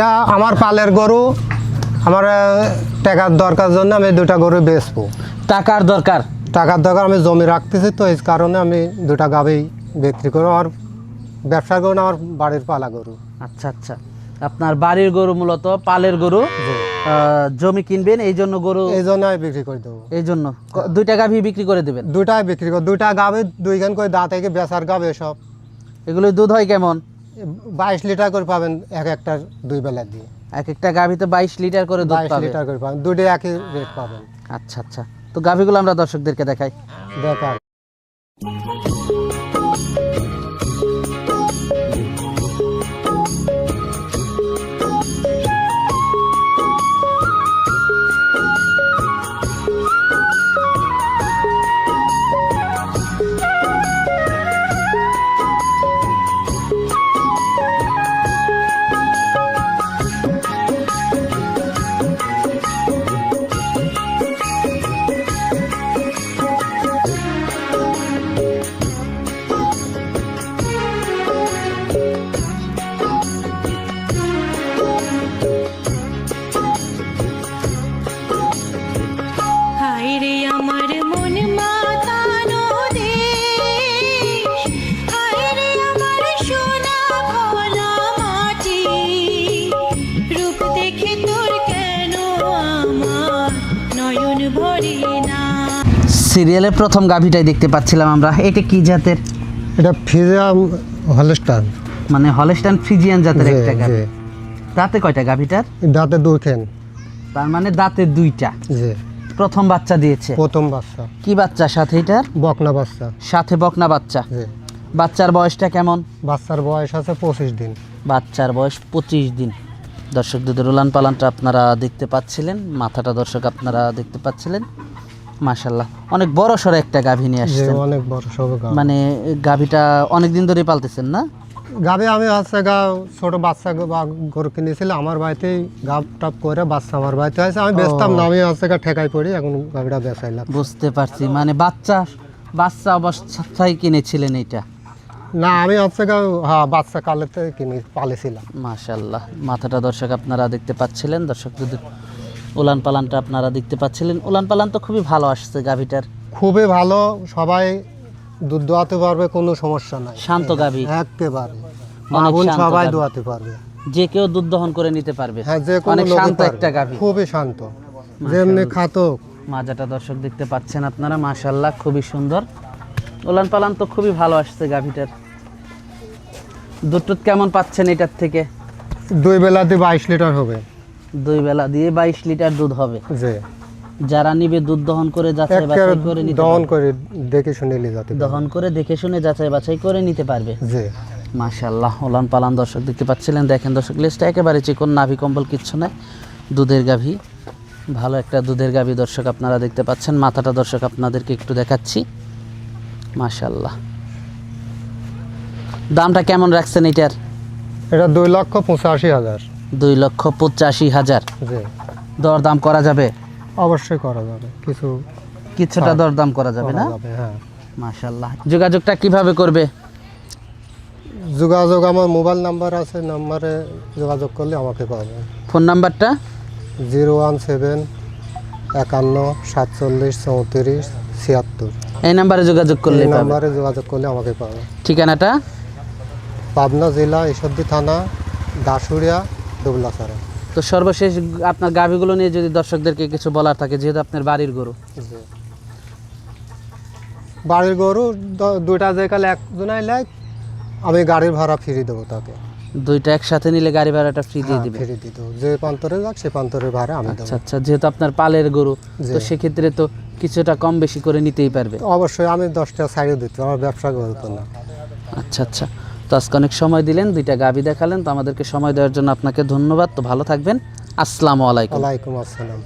এটা আমার পালের গরু। আমার টাকার দরকার জন্য আমি দুটা গরু বেচবো। টাকার দরকার? টাকার দরকার আমি জমি রাখতেছি তো এই কারণে আমি দুটা গাবেই বিক্রি করব। আমার ব্যবসা করুন আমার বাড়ির পালা গরু। আচ্ছা আচ্ছা। আপনার বাড়ির গরু মূলত পালের গরু। জমি কিনবেন এই জন্য গরু এই জন্য আমি বিক্রি করে দেবো। এই জন্য। দুইটা গাভী বিক্রি করে দেবেন? দুটাই বিক্রি করব দুইটা গাবে দুইখান করে দাঁত থেকে বেচার গাবে সব। এগুলো দুধ হয় কেমন? বাইশ লিটার করে পাবেন এক একটা দুই বেলা দিয়ে। এক একটা গাভীতে বাইশ লিটার করে দুধ বাইশ পাবে। লিটার করে পাবেন দুটোই একই রেট পাবেন। আচ্ছা আচ্ছা। তো গাভীগুলো আমরা দর্শকদেরকে দেখাই। বেকার নয়ন ভরে না। সিরিয়ালের প্রথম গাভীটাই দেখতে পাচ্ছিলাম আমরা। এটা কি জাতের? এটা ফিজিয়াম হলস্টান মানে হলস্টাইন ফিজিয়ান জাতের একটা গাভী। দাঁতে কয়টা গাভীটার? দাঁতে দুইখান তার মানে দাঁতে দুইটা। জি। প্রথম বাচ্চা দিয়েছে। প্রথম বাচ্চা। কি বাচ্চা সাথে এটার? বকনা বাচ্চা। সাথে বকনা বাচ্চা। জি। বাচ্চার বয়সটা কেমন? বাচ্চার বয়স আছে পঁচিশ দিন। বাচ্চার বয়স পঁচিশ দিন। দর্শকদের উলান পালানটা আপনারা দেখতে পাচ্ছিলেন মাথাটা দর্শক আপনারা দেখতে পাচ্ছিলেন। মাশাল্লাহ অনেক বড় সড়ো একটা গাভী নিয়ে যে আসছেন। অনেক বড় সব মানে গাভীটা অনেক দিন ধরে পালতেছেন না? গাবে আমি হচ্ছে গা ছোট বাচ্চা বা গরু কিনেছিল আমার বাড়িতেই গাব টাপ করে বাচ্চা আমার বাড়িতে আছে আমি বেচতাম না আমি হচ্ছে গা ঠেকাই পড়ি এখন গাভীটা বেচাইলাম। বুঝতে পারছি মানে বাচ্চা বাচ্চা অবস্থায় কিনেছিলেন এটা না আমি হচ্ছে হ্যাঁ বাচ্চা কালেতে কিনে পালেছিলাম মাশাল্লাহ মাথাটা দর্শক আপনারা দেখতে পাচ্ছিলেন। দর্শক যদি উলান পালানটা আপনারা দেখতে পাচ্ছিলেন। উলান পালান তো খুবই ভালো আসছে গাভীটার। খুবই ভালো সবাই দুধ দোয়াতে পারবে কোনো সমস্যা নাই। শান্ত গাভী। একেবারে। মা অনেক বোন শান্ত সবাই দোয়াতে পারবে। যে কেউ দুধ দহন করে নিতে পারবে। হ্যাঁ যে কোনো শান্ত একটা গাভী। খুবই শান্ত। যেমনি খাতক মাজাটা দর্শক দেখতে পাচ্ছেন আপনারা মাশাল্লাহ খুবই সুন্দর। ওলান পালান তো খুবই ভালো আসছে গাভীটার। দুধ টুধ কেমন পাচ্ছেন এটার থেকে? দুই বেলা দিয়ে বাইশ লিটার হবে। দুই বেলা দিয়ে বাইশ লিটার দুধ হবে। যারা নিবে দুধ দহন করে যাচাই বাছাই করে নিতে দহন করে দেখে শুনে নিয়ে যেতে দহন করে দেখে শুনে যাচাই বাছাই করে নিতে পারবে। যে মাশাল্লাহ ওলান পালান দর্শক দেখতে পাচ্ছিলেন। দেখেন দর্শক লিস্টটা একেবারে চিকন নাভি কম্বল কিচ্ছু নাই দুধের গাভী ভালো একটা দুধের গাভী দর্শক আপনারা দেখতে পাচ্ছেন। মাথাটা দর্শক আপনাদেরকে একটু দেখাচ্ছি। মাশাল্লাহ দামটা কেমন রাখছেন এটার? এটা দুই লক্ষ পঁচাশি হাজার। দুই লক্ষ পঁচাশি হাজার। দর দাম করা যাবে? অবশ্যই করা যাবে। কিছু কিছুটা দর দাম করা যাবে না? হ্যাঁ। মাশাল্লাহ যোগাযোগটা কীভাবে করবে? যোগাযোগ আমার মোবাইল নাম্বার আছে নাম্বারে যোগাযোগ করলে আমাকে পাবে। ফোন নাম্বারটা? জিরো ওয়ান সেভেন একান্ন সাতচল্লিশ চৌত্রিশ ছিয়াত্তর। এই নাম্বারে যোগাযোগ করলে এই পাবে? নাম্বারে যোগাযোগ করলে আমাকে পাবে। ঠিকানাটা? পাবনা জেলা ঈশ্বরদী থানা দাসুরিয়া ডুবলাছাড়া। তো সর্বশেষ আপনার গাভীগুলো নিয়ে যদি দর্শকদেরকে কিছু বলার থাকে যেহেতু আপনার বাড়ির গরু। জি। বাড়ির গরু দ- দুইটা যে কালে একজনাই লাগ আমি গাড়ির ভাড়া ফিরে দেবো তাকে। দুইটা একসাথে নিলে গাড়ি ভাড়াটা ফ্রি দিয়ে দিবে। ফিরে দিয়ে দেবো। যে প্রান্তরে যাক সে প্রান্তরের ভাড়া আমি দেবো। আচ্ছা আচ্ছা যেহেতু আপনার পালের গরু জি। তো সেক্ষেত্রে তো কিছুটা কম বেশি করে নিতেই পারবে? অবশ্যই আমি দশটা সাইডে দিতে আমার ব্যবসা করতো না আচ্ছা আচ্ছা। তো আজকে অনেক সময় দিলেন দুইটা গাভী দেখালেন তো আমাদেরকে সময় দেওয়ার জন্য আপনাকে ধন্যবাদ। তো ভালো থাকবেন। আসসালামু আলাইকুম। ওয়ালাইকুম আসসালাম।